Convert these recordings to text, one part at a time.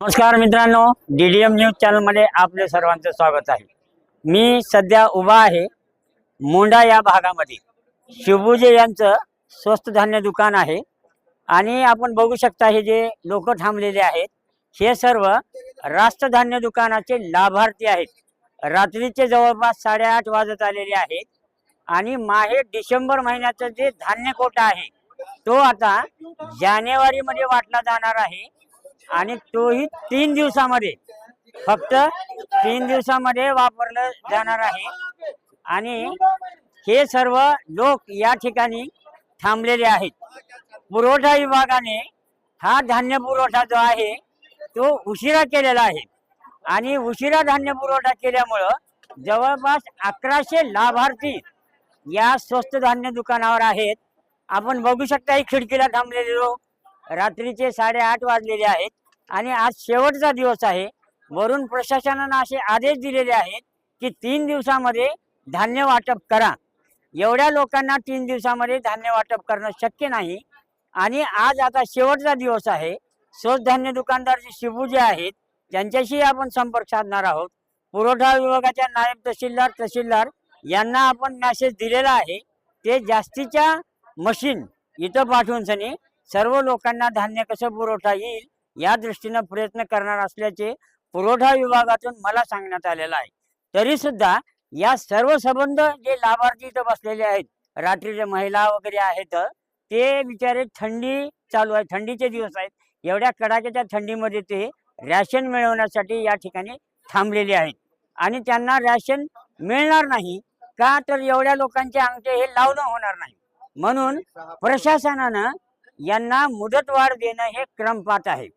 नमस्कार मित्रांनो DDM news चॅनलमध्ये आपले सर्वांचं स्वागत आहे. मी सध्या उभा आहे मोंडा या भागामध्ये. शिवबुजे यांचं स्वस्त धान्य दुकान आहे. आणि आपण बघू शकता हे जे लोक थांबलेले आहेत हे सर्व राष्ट्रधान्य दुकानाचे लाभार्थी आहेत. रात्रीचे जवळपास साडेआठ वाजत आलेले आहेत. आणि माहे डिसेंबर महिन्याचं जे धान्य कोटा आहे तो आता जानेवारीमध्ये वाटला जाणार आहे. आणि तोही तीन दिवसामध्ये. फक्त तीन दिवसामध्ये वापरलं जाणार आहे. आणि हे सर्व लोक या ठिकाणी थांबलेले आहेत. पुरवठा विभागाने हा धान्य पुरवठा जो आहे तो उशिरा केलेला आहे. आणि उशिरा धान्य पुरवठा केल्यामुळं जवळपास अकराशे लाभार्थी या स्वस्त धान्य दुकानावर आहेत. आपण बघू शकता ही खिडकीला थांबलेले लोक रात्रीचे साडेआठ वाजलेले आहेत. आणि आज शेवटचा दिवस आहे. वरून प्रशासनानं असे आदेश दिलेले आहेत की तीन दिवसामध्ये धान्य वाटप करा. एवढ्या लोकांना तीन दिवसामध्ये धान्य वाटप करणं शक्य नाही. आणि आज आता शेवटचा दिवस आहे. स्वस्त धान्य दुकानदार जे शिबू जे आहेत त्यांच्याशी आपण संपर्क साधणार आहोत. पुरवठा विभागाच्या नायब तहसीलदार तहसीलदार यांना आपण मॅसेज दिलेला आहे. ते जास्तीच्या मशीन इथं पाठवून सनी सर्व लोकांना धान्य कसं पुरवठा येईल या दृष्टीनं प्रयत्न करणार असल्याचे पुरवठा विभागातून मला सांगण्यात आलेलं आहे. तरी सुद्धा या सर्व संबंध जे लाभार्थी इथं बसलेले आहेत रात्रीचे महिला वगैरे आहेत ते बिचारे थंडी चालू आहे थंडीचे दिवस आहेत. एवढ्या कडाक्याच्या थंडीमध्ये ते रॅशन मिळवण्यासाठी या ठिकाणी थांबलेले आहेत. आणि त्यांना रॅशन मिळणार नाही का तर एवढ्या लोकांचे अंगठे हे लावणं होणार नाही. म्हणून प्रशासनानं यांना मुदतवाढ देणं हे क्रमपात आहे.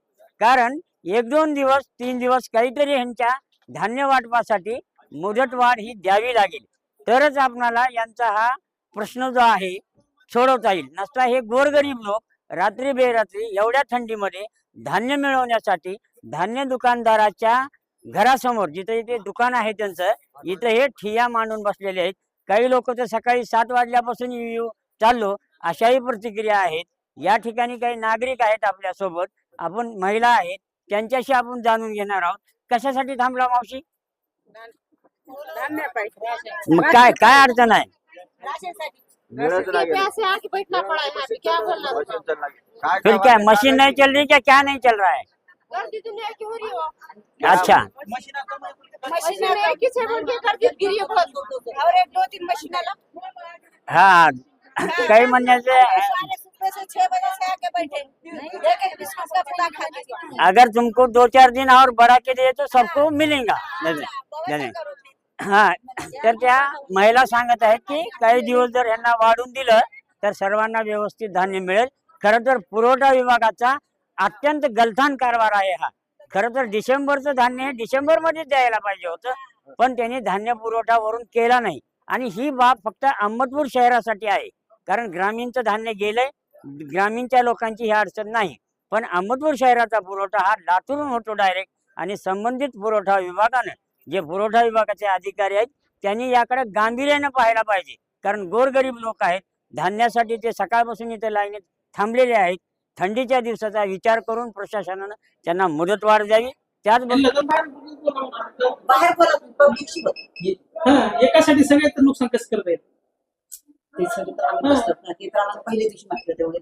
कारण एक दोन दिवस तीन दिवस काहीतरी यांच्या धान्य वाटपासाठी मुदतवाढ ही द्यावी लागेल. तरच आपणाला यांचा हा प्रश्न जो आहे सोडवता येईल. नसता हे गोरगरीब लोक रात्री बेरात्री एवढ्या थंडीमध्ये धान्य मिळवण्यासाठी धान्य दुकानदाराच्या घरासमोर जिथे इथे दुकान आहे त्यांचं इथं हे ठिया मांडून बसलेले आहेत. काही लोक तर सकाळी सात वाजल्यापासून येऊ चाललो अशाही प्रतिक्रिया आहेत. या ठिकाणी काही नागरिक आहेत आपल्यासोबत. आपण महिला आहेत त्यांच्याशी आपण जाणून घेणार आहोत. कशासाठी थांबला मावशी? मग काय काय अडचण आहे? है? फिर क्या मशीन नहीं चल रही क्या? क्या नहीं चल रहा है? हो अच्छा. एक ही. से बोल अगर तुमको दो चार दिन और बढ़ा के दिए तो सबको मिलेगा. हा तर त्या महिला सांगत आहेत की काही दिवस जर यांना वाढून दिलं तर सर्वांना व्यवस्थित धान्य मिळेल. खरं तर पुरवठा विभागाचा अत्यंत गलथान कारभार आहे हा. खरं तर डिसेंबरचं धान्य हे डिसेंबरमध्ये द्यायला पाहिजे होतं पण त्यांनी धान्य पुरवठा वरून केला नाही. आणि ही बाब फक्त अहमदपूर शहरासाठी आहे. कारण ग्रामीणचं धान्य गेलंय ग्रामीणच्या लोकांची ही अडचण नाही. पण अहमदपूर शहराचा पुरवठा हा लातूरून होतो डायरेक्ट आणि संबंधित पुरवठा विभागानं जे पुरवठा विभागाचे अधिकारी आहेत त्यांनी याकडे गांभीर्यानं पाहायला पाहिजे. कारण गोरगरीब लोक आहेत धान्यासाठी ते सकाळपासून इथे लाईनीत थांबलेले आहेत. थंडीच्या दिवसाचा विचार करून प्रशासनानं त्यांना मुदतवाढ द्यावी. त्याचबरोबर. हा एकासाठी सगळ्यात नुकसान कसं करता येईल? ते सगळे दिवशी माहिती तेवढे